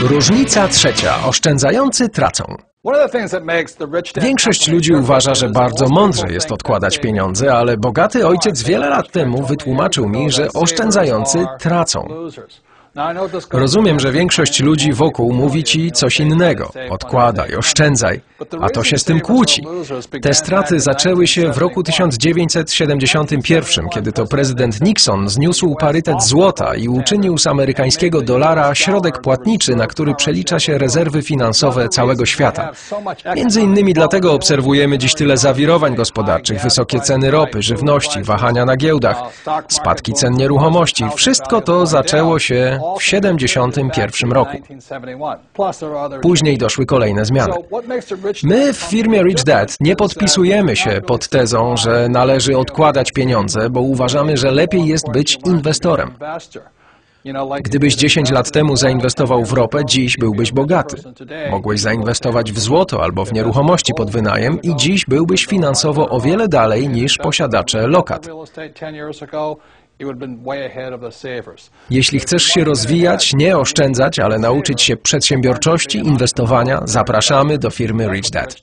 Różnica trzecia. Oszczędzający tracą. Większość ludzi uważa, że bardzo mądrze jest odkładać pieniądze, ale bogaty ojciec wiele lat temu wytłumaczył mi, że oszczędzający tracą. Rozumiem, że większość ludzi wokół mówi ci coś innego. Odkładaj, oszczędzaj. A to się z tym kłóci. Te straty zaczęły się w roku 1971, kiedy to prezydent Nixon zniósł parytet złota i uczynił z amerykańskiego dolara środek płatniczy, na który przelicza się rezerwy finansowe całego świata. Między innymi dlatego obserwujemy dziś tyle zawirowań gospodarczych, wysokie ceny ropy, żywności, wahania na giełdach, spadki cen nieruchomości. Wszystko to zaczęło się w 1971 roku. Później doszły kolejne zmiany. My w firmie Rich Dad nie podpisujemy się pod tezą, że należy odkładać pieniądze, bo uważamy, że lepiej jest być inwestorem. Gdybyś 10 lat temu zainwestował w ropę, dziś byłbyś bogaty. Mogłeś zainwestować w złoto albo w nieruchomości pod wynajem i dziś byłbyś finansowo o wiele dalej niż posiadacze lokat. Jeśli chcesz się rozwijać, nie oszczędzać, ale nauczyć się przedsiębiorczości, inwestowania, zapraszamy do firmy Rich Dad.